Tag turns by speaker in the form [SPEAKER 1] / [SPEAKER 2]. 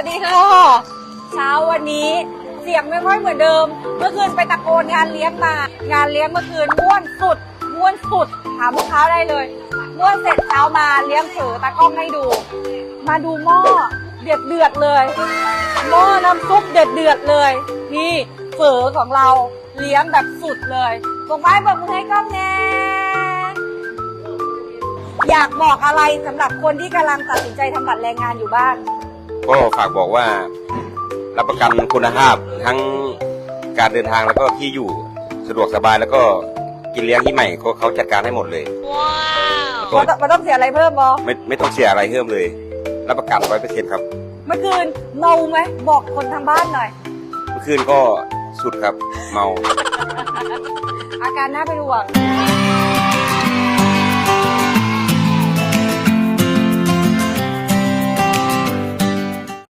[SPEAKER 1] วัสดีค่ะ เช้าวันนี้เสียงไม่ค่อยเหมือนเดิม เมื่อคืนไปตะโกนงานเลี้ยงมา งานเลี้ยงเมื่อคืนม่วนสุดม่วนสุดถามลูกค้าได้เลยม่วนเสร็จเช้ามาเลี้ยงเฝอตากล้องให้ดู มาดูหม้อเดือดเดือดเลยหม้อน้ำซุปเดือดเดือดเลย นี่เฝอของเราเลี้ยงแบบสุดเลยบอกไม้บอกมือให้กล้องแน่อยากบอกอะไรสำหรับคนที่กำลังตัดสินใจทำบัตรแรงงานอยู่บ้าน
[SPEAKER 2] ก็ฝากบอกว่ารับประกันคุณภาพทั้งการเดินทางแล้วก็ที่อยู่สะดวกสบายแล้วก็กินเลี้ยงที่ใหม่เขาเขาจัดการให้หมดเลยก็
[SPEAKER 1] มันต้องมันต้องเสียอะไรเพิ่มบอ
[SPEAKER 2] ไม่ไม่ต้องเสียอะไรเพิ่มเลย รับประกันร้อยเปอร์เซ็นต์ครับ
[SPEAKER 1] เมื่อคืนเมาไหมบอกคนทางบ้านหน่อย
[SPEAKER 2] เมื่อคืนก็สุดครับเมา
[SPEAKER 1] อาการน่าเป็นห่วง